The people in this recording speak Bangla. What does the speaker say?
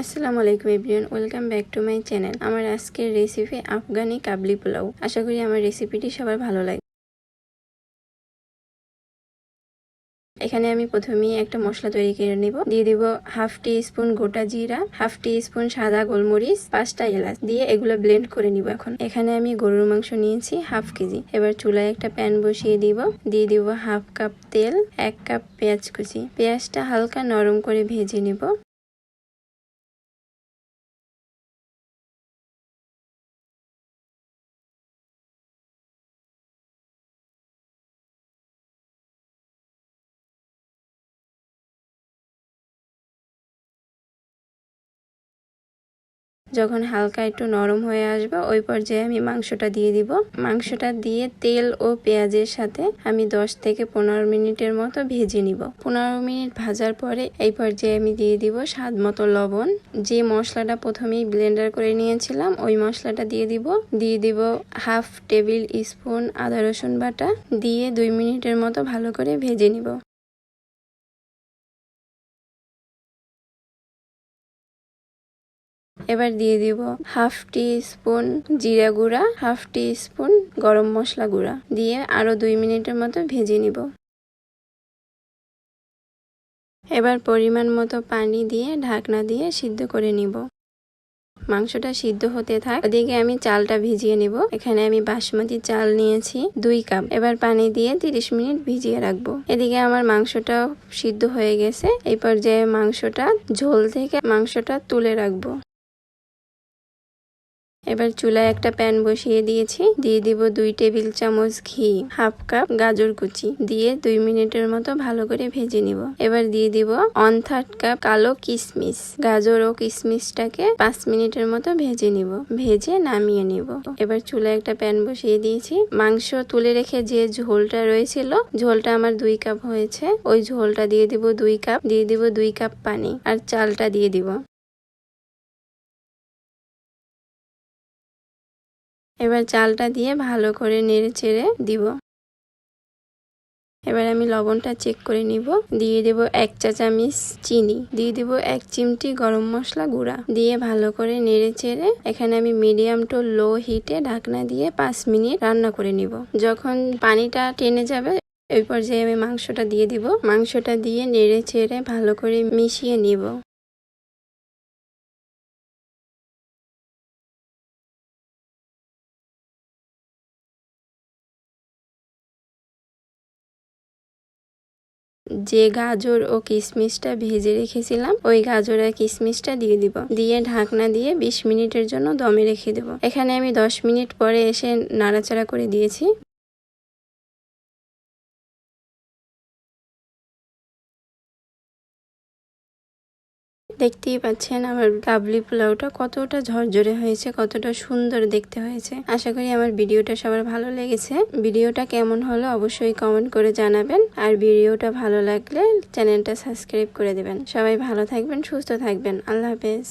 আসসালামু আলাইকুম everyone, welcome back to my channel. আমার আজকের রেসিপি আফগানি কাবলি পোলাও। আশা করি আমার রেসিপিটি সবার ভালো লাগে এখানে আমি প্রথমেই একটা মশলা তৈরি করে নিব। দিয়ে দিব হাফ টি স্পুন গোটা জিরা, হাফ টি স্পুন সাদা গোলমরিচ, পাঁচটা এলাচ দিয়ে এগুলো ব্লেন্ড করে নিব এখন। এখানে আমি গরুর মাংস নিয়েছি হাফ কেজি। এবার চুলায় একটা প্যান বসিয়ে দিব। দিয়ে দিব হাফ কাপ তেল, এক কাপ পেঁয়াজ কুচি। পেঁয়াজটা হালকা নরম করে ভেজে নিব। যখন হালকা একটু নরম হয়ে আসবে, ওই পর্যায়ে আমি মাংসটা দিয়ে দিব। মাংসটা দিয়ে তেল ও পেঁয়াজের সাথে আমি 10 থেকে পনেরো মিনিটের মতো ভেজে নিব। পনেরো মিনিট ভাজার পরে এই পর্যায়ে আমি দিয়ে দিব স্বাদ মতো লবণ। যে মশলাটা প্রথমেই ব্লেন্ডার করে নিয়েছিলাম, ওই মশলাটা দিয়ে দিব। দিয়ে দিব হাফ টেবিল স্পুন আদা রসুন বাটা। দিয়ে দুই মিনিটের মতো ভালো করে ভেজে নিব। এবার দিয়ে দিব হাফ টি স্পুন জিরা গুঁড়া, হাফ টি স্পুন গরম মশলা গুঁড়া। দিয়ে আরও দুই মিনিটের মতো ভেজে নিব। এবার পরিমাণ মতো পানি দিয়ে ঢাকনা দিয়ে সিদ্ধ করে নিব। মাংসটা সিদ্ধ হতে থাক। ওদিকে আমি চালটা ভিজিয়ে নিব। এখানে আমি বাসমতি চাল নিয়েছি, দুই কাপ। এবার পানি দিয়ে তিরিশ মিনিট ভিজিয়ে রাখব। এদিকে আমার মাংসটা সিদ্ধ হয়ে গেছে। এই পর্যায়ে মাংসটা ঝোল থেকে মাংসটা তুলে রাখব। এবার চুলায় একটা প্যান বসিয়ে দিয়েছি। দিয়ে দিব দুই টেবিল চামচ ঘি, হাফ কাপ গাজর কুচি। দিয়ে দুই মিনিটের মতো ভালো করে ভেজে নিব। এবার দিয়ে দিব অন থার্ড কাপ কালো কিশমিশ গাজর ও কিশমিশটাকে পাঁচ মিনিটের মতো ভেজে নিব। ভেজে নামিয়ে নিব। এবার চুলায় একটা প্যান বসিয়ে দিয়েছি। মাংস তুলে রেখে যে ঝোলটা রয়েছিল, ঝোলটা আমার দুই কাপ হয়েছে। ওই ঝোলটা দিয়ে দিব দুই কাপ। দিয়ে দিব দুই কাপ পানি। আর চালটা দিয়ে দিব। এবার চালটা দিয়ে ভালো করে নেড়ে চেড়ে দিব। এবার আমি লবণটা চেক করে নিব। দিয়ে দেব এক চা চামিচ চিনি। দিয়ে দেব এক চিমটি গরম মশলা গুঁড়া। দিয়ে ভালো করে নেড়ে চেড়ে এখানে আমি মিডিয়াম টু লো হিটে ঢাকনা দিয়ে পাঁচ মিনিট রান্না করে নিব। যখন পানিটা টেনে যাবে ওই পর্যায়ে আমি মাংসটা দিয়ে দিব। মাংসটা দিয়ে নেড়ে চেড়ে ভালো করে মিশিয়ে নিব। যে গাজর ও কিশমিশটা ভেজে রেখেছিলাম, ওই গাজর আর কিশমিশটা দিয়ে দিব। দিয়ে ঢাকনা দিয়ে বিশ মিনিটের জন্য দমে রেখে দেব। এখানে আমি দশ মিনিট পরে এসে নাড়াচাড়া করে দিয়েছি। দেখতেই পাচ্ছেন আমার কাবলি পোলাওটা কতটা ঝরঝরে হয়েছে, কতটা সুন্দর দেখতে হয়েছে। আশা করি আমার ভিডিওটা সবার ভালো লেগেছে। ভিডিওটা কেমন হলো অবশ্যই কমেন্ট করে জানাবেন। আর ভিডিওটা ভালো লাগলে চ্যানেলটা সাবস্ক্রাইব করে দেবেন। সবাই ভালো থাকবেন, সুস্থ থাকবেন। আল্লাহ হাফেজ।